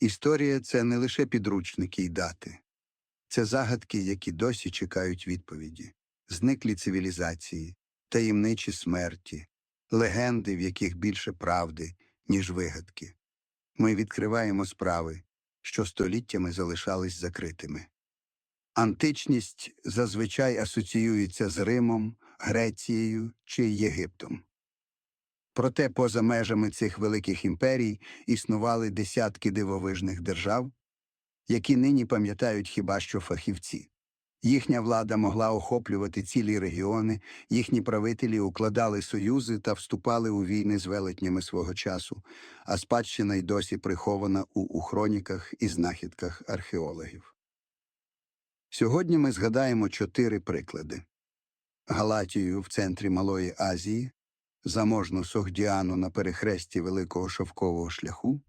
Історія це не лише підручники й дати, це загадки, які досі чекають відповіді, зниклі цивілізації, таємничі смерті, легенди, в яких більше правди, ніж вигадки. Ми відкриваємо справи, що століттями залишались закритими. Античність зазвичай асоціюється з Римом, Грецією чи Єгиптом. Проте поза межами цих великих імперій існували десятки дивовижних держав, які нині пам'ятають хіба що фахівці. Їхня влада могла охоплювати цілі регіони, їхні правителі укладали союзи та вступали у війни з велетнями свого часу, а спадщина й досі прихована у, у хроніках і знахідках археологів. Сьогодні ми згадаємо чотири приклади: Галатію в центрі Малої Азії, заможну Согдіану на перехресті Великого Шовкового шляху,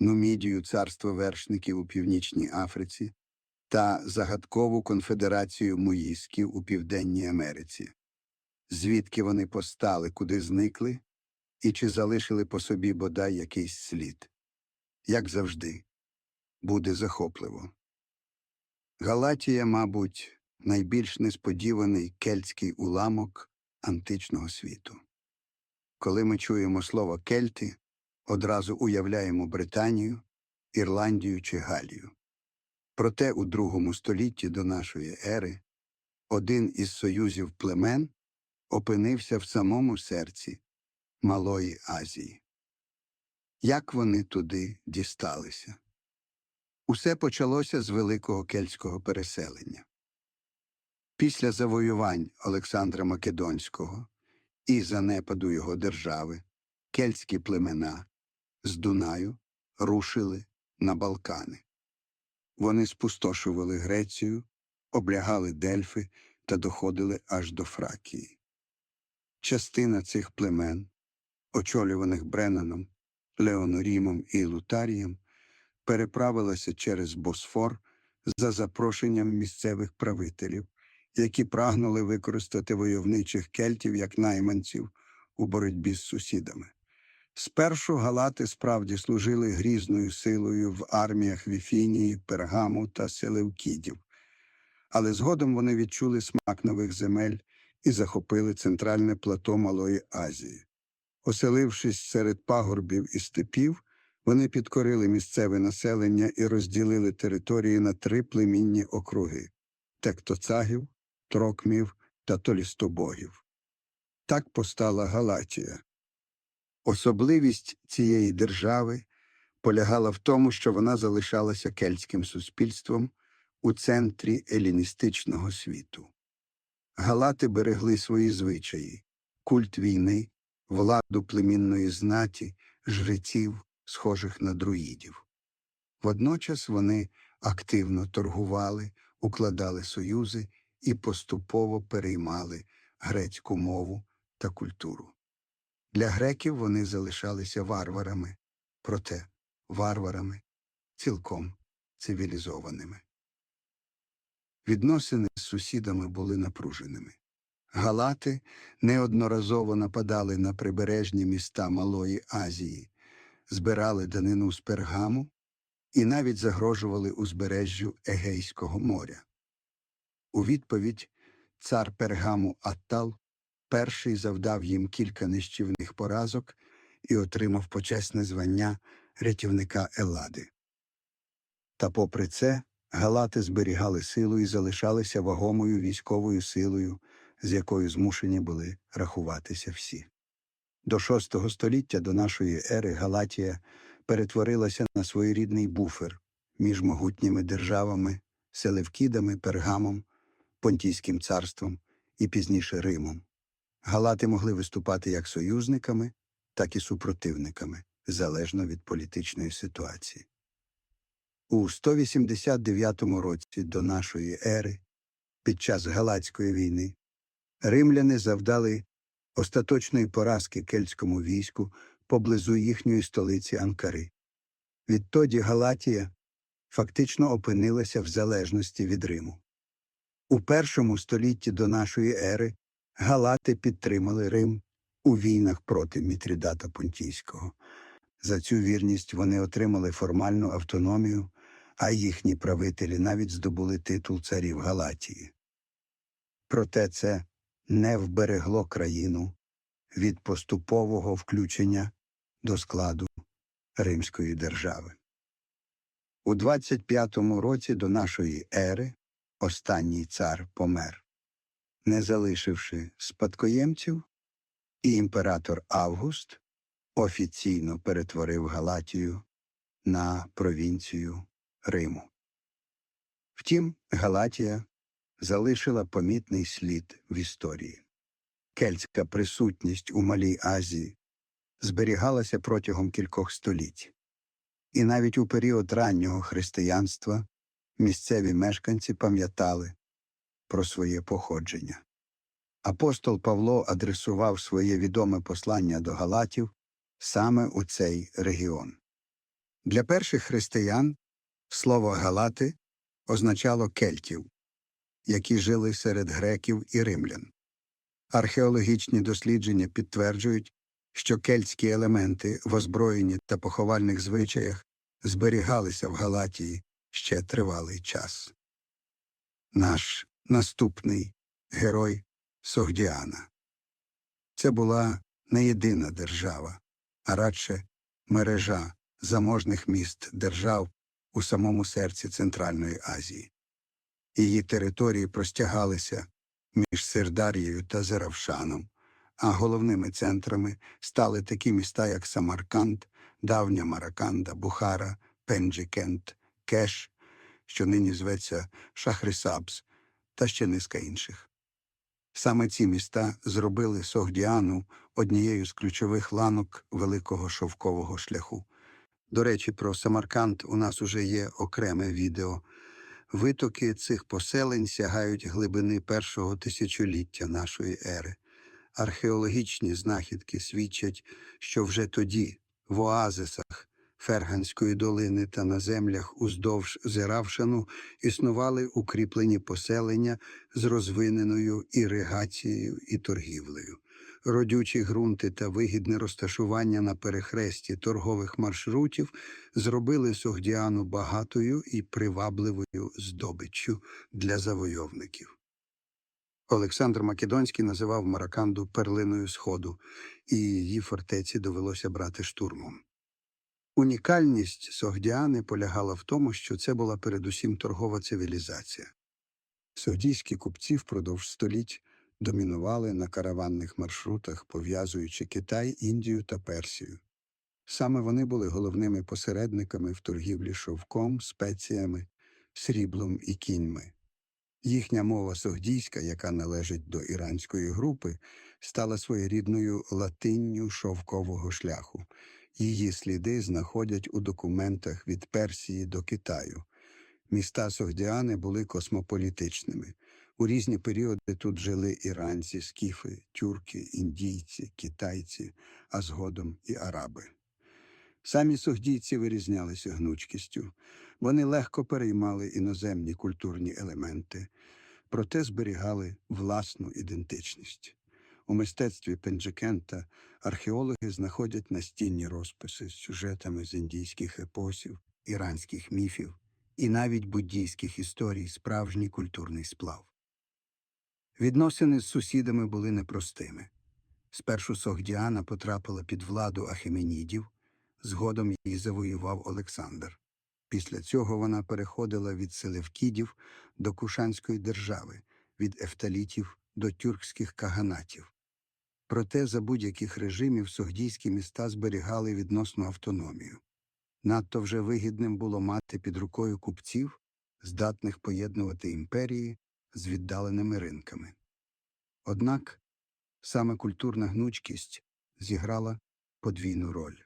Нумідію царство вершників у Північній Африці та загадкову конфедерацію муїсків у Південній Америці, звідки вони постали, куди зникли, і чи залишили по собі бодай якийсь слід. Як завжди, буде захопливо. Галатія, мабуть, найбільш несподіваний кельтський уламок античного світу. Коли ми чуємо слово кельти, одразу уявляємо Британію, Ірландію чи Галію. Проте у другому столітті до нашої ери один із союзів племен опинився в самому серці Малої Азії. Як вони туди дісталися? Усе почалося з великого кельтського переселення. Після завоювань Олександра Македонського і занепаду його держави кельтські племена з Дунаю рушили на Балкани. Вони спустошували Грецію, облягали Дельфи та доходили аж до Фракії. Частина цих племен, очолюваних Бренаном, Леонорімом і Лутарієм, переправилася через Босфор за запрошенням місцевих правителів, які прагнули використати войовничих кельтів як найманців у боротьбі з сусідами. Спершу галати справді служили грізною силою в арміях Віфінії, Пергаму та Селевкідів, але згодом вони відчули смак нових земель і захопили центральне плато Малої Азії. Оселившись серед пагорбів і степів, вони підкорили місцеве населення і розділили території на три племінні округи тектоцагів, трокмів та толістобогів. Так постала Галатія. Особливість цієї держави полягала в тому, що вона залишалася кельтським суспільством у центрі еліністичного світу. Галати берегли свої звичаї, культ війни, владу племінної знаті, жреців, схожих на друїдів. Водночас вони активно торгували, укладали союзи і поступово переймали грецьку мову та культуру. Для греків вони залишалися варварами, проте варварами цілком цивілізованими. Відносини з сусідами були напруженими. Галати неодноразово нападали на прибережні міста Малої Азії, збирали данину з пергаму і навіть загрожували узбережжю Егейського моря. У відповідь цар пергаму Аттал перший завдав їм кілька нищівних поразок і отримав почесне звання рятівника Елади. Та попри це галати зберігали силу і залишалися вагомою військовою силою, з якою змушені були рахуватися всі. До VI століття до нашої ери Галатія перетворилася на своєрідний буфер між могутніми державами, Селевкідами, Пергамом, Понтійським царством і пізніше Римом. Галати могли виступати як союзниками, так і супротивниками, залежно від політичної ситуації. У 189 році до нашої ери, під час Галацької війни, римляни завдали остаточної поразки кельтському війську поблизу їхньої столиці Анкари. Відтоді Галатія фактично опинилася в залежності від Риму. У першому столітті до нашої ери Галати підтримали Рим у війнах проти Мітрідата Понтійського. За цю вірність вони отримали формальну автономію, а їхні правителі навіть здобули титул царів Галатії. Проте це не вберегло країну від поступового включення до складу Римської держави. У 25-му році до нашої ери останній цар помер, не залишивши спадкоємців, і імператор Август офіційно перетворив Галатію на провінцію Риму. Втім, Галатія залишила помітний слід в історії. Кельтська присутність у Малій Азії зберігалася протягом кількох століть. І навіть у період раннього християнства місцеві мешканці пам'ятали про своє походження. Апостол Павло адресував своє відоме послання до Галатів саме у цей регіон. Для перших християн слово Галати означало кельтів, які жили серед греків і римлян. Археологічні дослідження підтверджують, що кельтські елементи в озброєнні та поховальних звичаях зберігалися в Галатії ще тривалий час. Наш наступний герой Согдіана. Це була не єдина держава, а радше мережа заможних міст держав у самому серці Центральної Азії. Її території простягалися між Сердарією та Зеравшаном, а головними центрами стали такі міста, як Самарканд, Давня Мараканда, Бухара, Пенджикент, Кеш, що нині зветься Шахрисабз, та ще низка інших. Саме ці міста зробили Согдіану однією з ключових ланок великого шовкового шляху. До речі, про Самарканд у нас уже є окреме відео. Витоки цих поселень сягають глибини першого тисячоліття нашої ери. Археологічні знахідки свідчать, що вже тоді, в оазисах Ферганської долини та на землях уздовж Зеравшану існували укріплені поселення з розвиненою іригацією і торгівлею. Родючі ґрунти та вигідне розташування на перехресті торгових маршрутів зробили Согдіану багатою і привабливою здобиччю для завойовників. Олександр Македонський називав Мараканду перлиною Сходу, і її фортеці довелося брати штурмом. Унікальність Согдіани полягала в тому, що це була передусім торгова цивілізація. Согдійські купці впродовж століть домінували на караванних маршрутах, пов'язуючи Китай, Індію та Персію. Саме вони були головними посередниками в торгівлі шовком, спеціями, сріблом і кіньми. Їхня мова согдійська, яка належить до іранської групи, стала своєрідною латинню шовкового шляху. Її сліди знаходять у документах від Персії до Китаю. Міста Согдіани були космополітичними. У різні періоди тут жили іранці, скіфи, тюрки, індійці, китайці, а згодом і араби. Самі сугдійці вирізнялися гнучкістю. Вони легко переймали іноземні культурні елементи, проте зберігали власну ідентичність. У мистецтві Пенджикента археологи знаходять настінні розписи з сюжетами з індійських епосів, іранських міфів і навіть буддійських історій справжній культурний сплав. Відносини з сусідами були непростими. Спершу Согдіана потрапила під владу Ахеменідів, згодом її завоював Олександр. Після цього вона переходила від селевкідів до Кушанської держави, від ефталітів до тюркських каганатів. Проте за будь-яких режимів согдійські міста зберігали відносну автономію. Надто вже вигідним було мати під рукою купців, здатних поєднувати імперії з віддаленими ринками. Однак саме культурна гнучкість зіграла подвійну роль.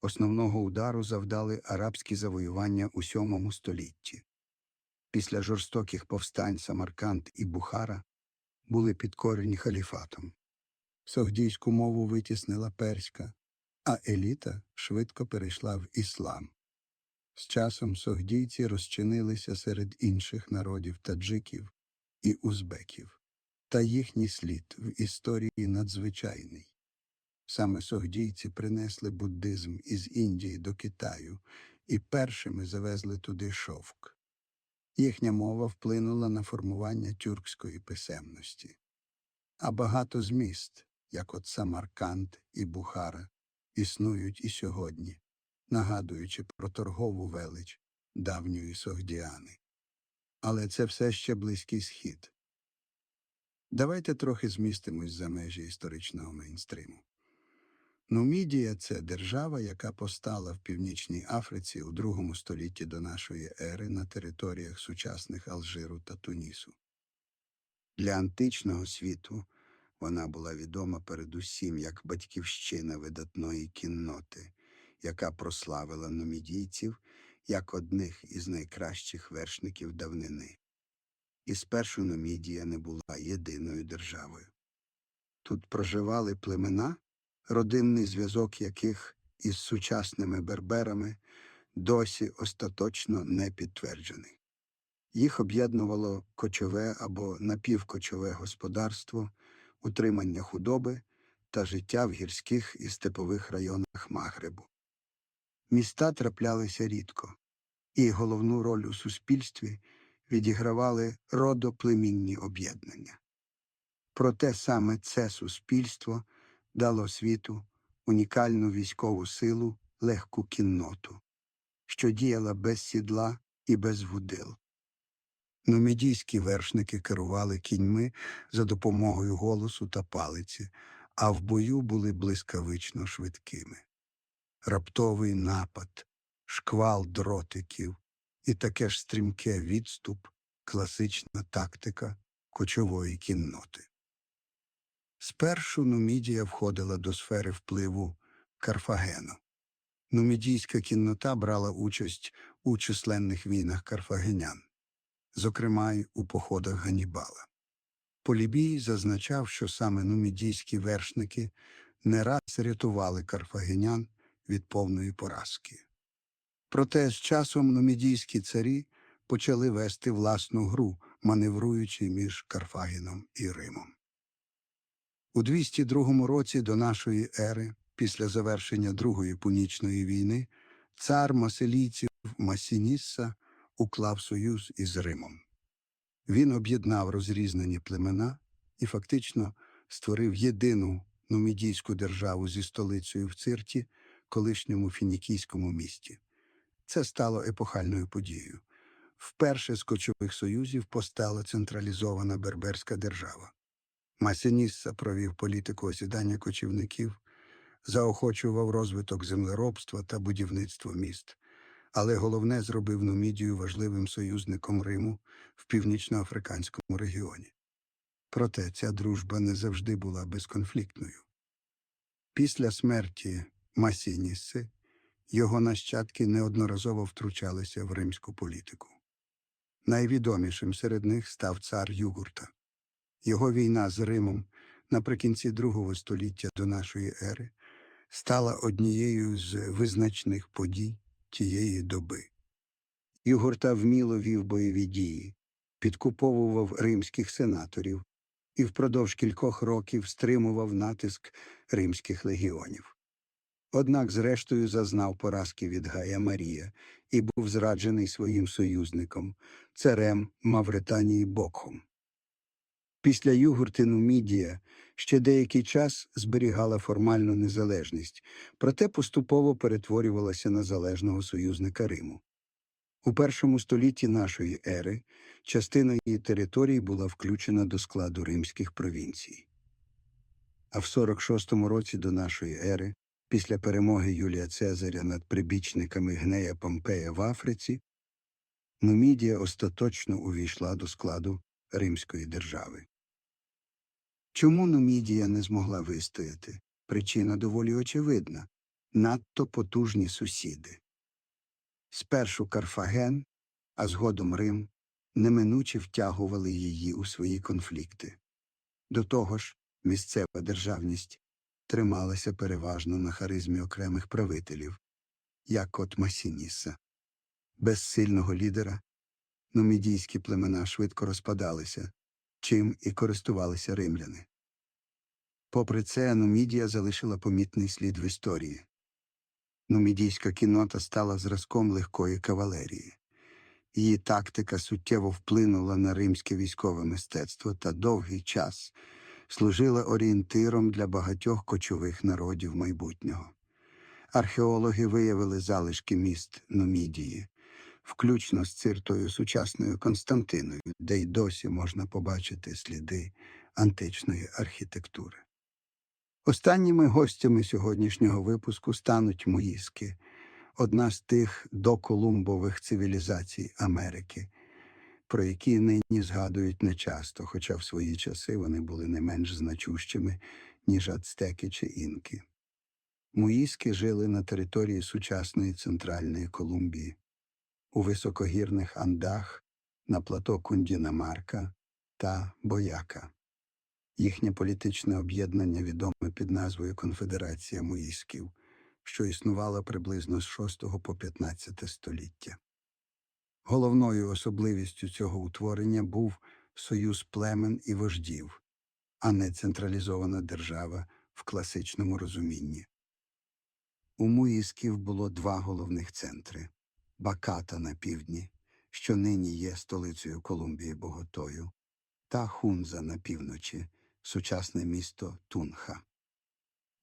Основного удару завдали арабські завоювання у VII столітті. Після жорстоких повстань Самарканд і Бухара були підкорені халіфатом. Согдійську мову витіснила перська, а еліта швидко перейшла в іслам. З часом согдійці розчинилися серед інших народів таджиків і узбеків, та їхній слід в історії надзвичайний. Саме согдійці принесли буддизм із Індії до Китаю і першими завезли туди шовк. Їхня мова вплинула на формування тюркської писемності. А багато з міст, як от Самарканд і Бухара, існують і сьогодні, нагадуючи про торгову велич давньої Согдіани. Але це все ще близький схід. Давайте трохи змістимось за межі історичного мейнстриму. Нумідія це держава, яка постала в Північній Африці у другому столітті до нашої ери на територіях сучасних Алжиру та Тунісу. Для античного світу вона була відома передусім як батьківщина видатної кінноти, яка прославила нумідійців як одних із найкращих вершників давнини. І спершу Нумідія не була єдиною державою. Тут проживали племена, родинний зв'язок яких із сучасними берберами досі остаточно не підтверджений. Їх об'єднувало кочове або напівкочове господарство, утримання худоби та життя в гірських і степових районах Магребу. Міста траплялися рідко, і головну роль у суспільстві відігравали родоплемінні об'єднання. Проте саме це суспільство дало світу унікальну військову силу, легку кінноту, що діяла без сідла і без вудил. Нумідійські вершники керували кіньми за допомогою голосу та палиці, а в бою були блискавично швидкими. Раптовий напад, шквал дротиків і таке ж стрімке відступ класична тактика кочової кінноти. Спершу Нумідія входила до сфери впливу Карфагену. Нумідійська кіннота брала участь у численних війнах карфагенян, зокрема й у походах Ганнібала. Полібій зазначав, що саме нумідійські вершники не раз рятували карфагенян від повної поразки. Проте з часом нумідійські царі почали вести власну гру, маневруючи між Карфагеном і Римом. У 202 році до нашої ери, після завершення Другої Пунічної війни, цар масилійців Масінісса уклав союз із Римом. Він об'єднав розрізнені племена і фактично створив єдину нумідійську державу зі столицею в Цирті, колишньому фінікійському місті. Це стало епохальною подією. Вперше з кочових союзів постала централізована берберська держава. Масінісса провів політику осідання кочівників, заохочував розвиток землеробства та будівництво міст, але головне зробив Нумідію важливим союзником Риму в північноафриканському регіоні. Проте ця дружба не завжди була безконфліктною. Після смерті Масінісси його нащадки неодноразово втручалися в римську політику. Найвідомішим серед них став цар Югурта. Його війна з Римом наприкінці другого століття до нашої ери стала однією з визначних подій тієї доби. Югурта вміло вів бойові дії, підкуповував римських сенаторів і впродовж кількох років стримував натиск римських легіонів. Однак, зрештою, зазнав поразки від Гая Марія і був зраджений своїм союзником, царем Мавританії Бокхом. Після Югуртину Мідія ще деякий час зберігала формальну незалежність, проте поступово перетворювалася на залежного союзника Риму. У першому столітті нашої ери частина її територій була включена до складу римських провінцій. А в 46-му році до нашої ери, після перемоги Юлія Цезаря над прибічниками Гнея Помпея в Африці, Нумідія остаточно увійшла до складу Римської держави. Чому Нумідія не змогла вистояти? Причина доволі очевидна надто потужні сусіди. Спершу Карфаген, а згодом Рим неминуче втягували її у свої конфлікти. До того ж, місцева державність трималася переважно на харизмі окремих правителів, як от Масініса. Без сильного лідера нумідійські племена швидко розпадалися, чим і користувалися римляни. Попри це, Нумідія залишила помітний слід в історії. Нумідійська кінота стала зразком легкої кавалерії. Її тактика суттєво вплинула на римське військове мистецтво та довгий час служила орієнтиром для багатьох кочових народів майбутнього. Археологи виявили залишки міст Нумідії, включно з циртою сучасною Константиною, де й досі можна побачити сліди античної архітектури. Останніми гостями сьогоднішнього випуску стануть муїски, одна з тих доколумбових цивілізацій Америки, про які нині згадують нечасто, хоча в свої часи вони були не менш значущими, ніж ацтеки чи інки. Муїски жили на території сучасної Центральної Колумбії, у високогірних Андах, на плато Кундінамарка та Бояка. Їхнє політичне об'єднання відоме під назвою Конфедерація Муїсків, що існувала приблизно з 6 по 15 століття. Головною особливістю цього утворення був союз племен і вождів, а не централізована держава в класичному розумінні. У Муїсків було два головних центри Баката на півдні, що нині є столицею Колумбії Боготою, та Хунза на півночі, сучасне місто Тунха.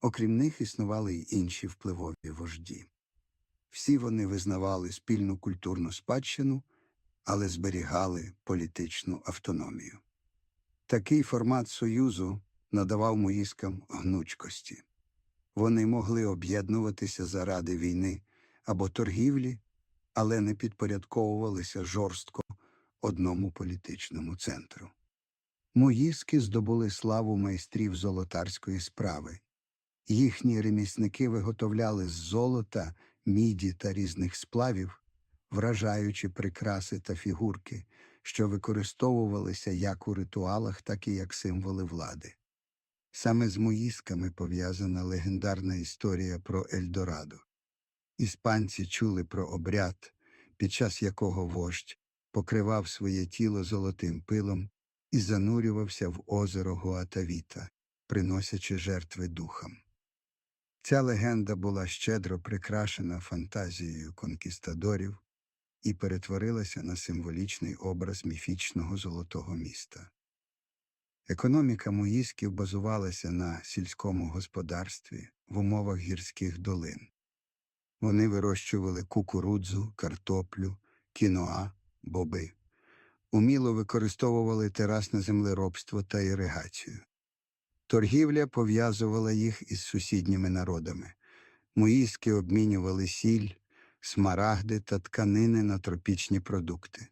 Окрім них існували й інші впливові вожді. Всі вони визнавали спільну культурну спадщину, але зберігали політичну автономію. Такий формат союзу надавав муїскам гнучкості. Вони могли об'єднуватися заради війни або торгівлі, але не підпорядковувалися жорстко одному політичному центру. Муїски здобули славу майстрів золотарської справи. Їхні ремісники виготовляли з золота, міді та різних сплавів, вражаючи прикраси та фігурки, що використовувалися як у ритуалах, так і як символи влади. Саме з муїсками пов'язана легендарна історія про Ельдорадо. Іспанці чули про обряд, під час якого вождь покривав своє тіло золотим пилом і занурювався в озеро Гуатавіта, приносячи жертви духам. Ця легенда була щедро прикрашена фантазією конкістадорів і перетворилася на символічний образ міфічного золотого міста. Економіка муїсків базувалася на сільському господарстві в умовах гірських долин. Вони вирощували кукурудзу, картоплю, кіноа, боби. Уміло використовували терасне землеробство та іригацію. Торгівля пов'язувала їх із сусідніми народами. Муїски обмінювали сіль, смарагди та тканини на тропічні продукти.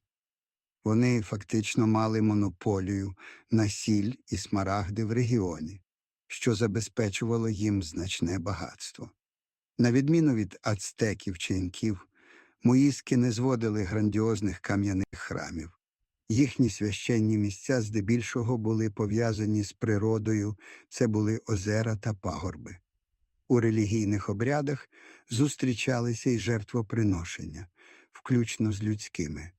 Вони фактично мали монополію на сіль і смарагди в регіоні, що забезпечувало їм значне багатство. На відміну від ацтеків чи інків, муїски не зводили грандіозних кам'яних храмів. Їхні священні місця здебільшого були пов'язані з природою, це були озера та пагорби. У релігійних обрядах зустрічалися й жертвоприношення, включно з людськими.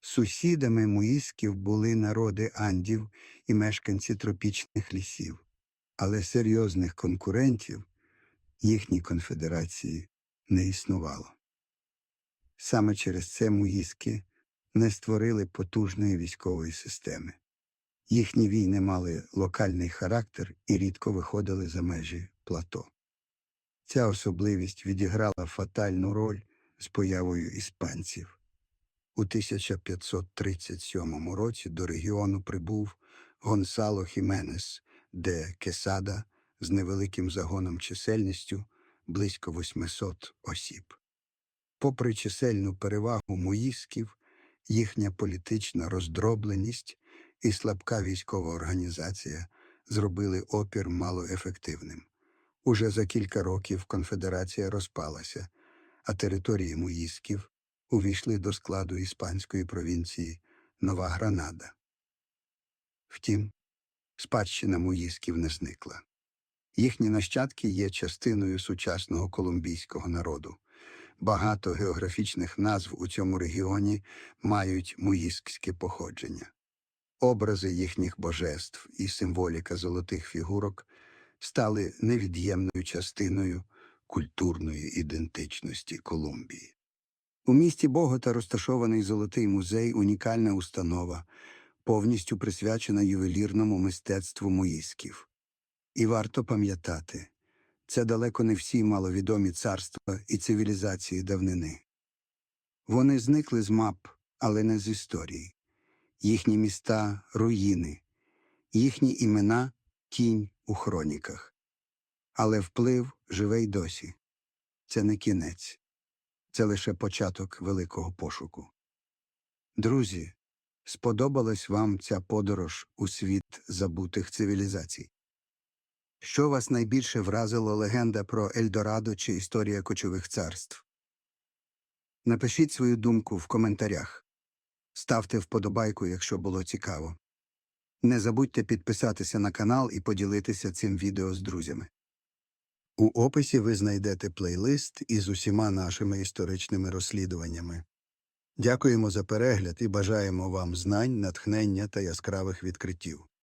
Сусідами муїсків були народи андів і мешканці тропічних лісів, але серйозних конкурентів їхній конфедерації не існувало. Саме через це муїски не створили потужної військової системи. Їхні війни мали локальний характер і рідко виходили за межі плато. Ця особливість відіграла фатальну роль з появою іспанців. У 1537 році до регіону прибув Гонсало Хіменес, де Кесада з невеликим загоном чисельністю близько 800 осіб. Попри чисельну перевагу муїсків, їхня політична роздробленість і слабка військова організація зробили опір малоефективним. Уже за кілька років конфедерація розпалася, а території муїсків увійшли до складу іспанської провінції Нова Гранада. Втім, спадщина муїсків не зникла. Їхні нащадки є частиною сучасного колумбійського народу. Багато географічних назв у цьому регіоні мають муїскське походження. Образи їхніх божеств і символіка золотих фігурок стали невід'ємною частиною культурної ідентичності Колумбії. У місті Богота розташований Золотий музей, унікальна установа, повністю присвячена ювелірному мистецтву муїсків. І варто пам'ятати, це далеко не всі маловідомі царства і цивілізації давнини. Вони зникли з мап, але не з історії. Їхні міста руїни, їхні імена тінь у хроніках. Але вплив живе й досі. Це не кінець, це лише початок великого пошуку. Друзі, сподобалась вам ця подорож у світ забутих цивілізацій? Що вас найбільше вразило легенда про Ельдорадо чи історія кочових царств? Напишіть свою думку в коментарях. Ставте вподобайку, якщо було цікаво. Не забудьте підписатися на канал і поділитися цим відео з друзями. У описі ви знайдете плейлист із усіма нашими історичними розслідуваннями. Дякуємо за перегляд і бажаємо вам знань, натхнення та яскравих відкриттів.